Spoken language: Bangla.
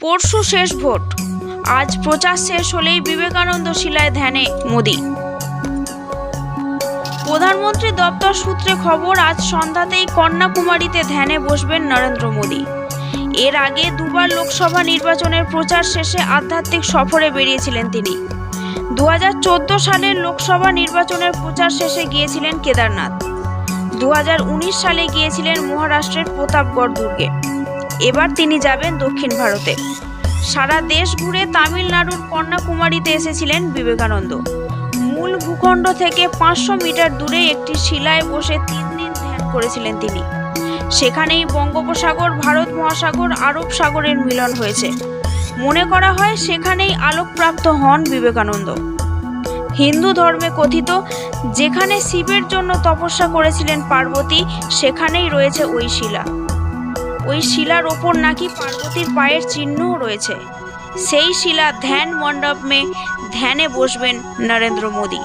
পরশু শেষ ভোট। আজ প্রচার শেষ হলেই বিবেকানন্দ শিলায় ধ্যানে মোদি। প্রধানমন্ত্রী দপ্তর সূত্রে খবর, আজ সন্ধ্যাতেই কন্যাকুমারীতে ধ্যানে বসবেন নরেন্দ্র মোদি। এর আগে দুবার লোকসভা নির্বাচনের প্রচার শেষে আধ্যাত্মিক সফরে বেরিয়েছিলেন তিনি। দু হাজার চোদ্দ সালের লোকসভা নির্বাচনের প্রচার শেষে গিয়েছিলেন কেদারনাথ। দু হাজার উনিশ সালে গিয়েছিলেন মহারাষ্ট্রের প্রতাপগড় দুর্গে। এবার তিনি যাবেন দক্ষিণ ভারতে। সারা দেশ ঘুরে তামিলনাড়ুর কন্যাকুমারীতে এসেছিলেন বিবেকানন্দ। মূল ভূখণ্ড থেকে পাঁচশো মিটার দূরে একটি শিলায় বসে তিন দিন ধ্যান করেছিলেন তিনি। সেখানেই বঙ্গোপসাগর, ভারত মহাসাগর, আরব সাগরের মিলন হয়েছে। মনে করা হয় সেখানেই আলোকপ্রাপ্ত হন বিবেকানন্দ। হিন্দু ধর্মে কথিত, যেখানে শিবের জন্য তপস্যা করেছিলেন পার্বতী, সেখানেই রয়েছে ওই শিলা। ওই শিলার ওপর নাকি পার্বতীর পায়ের চিহ্নও রয়েছে। সেই শিলা ধ্যান মণ্ডপে ধ্যানে বসবেন নরেন্দ্র মোদী।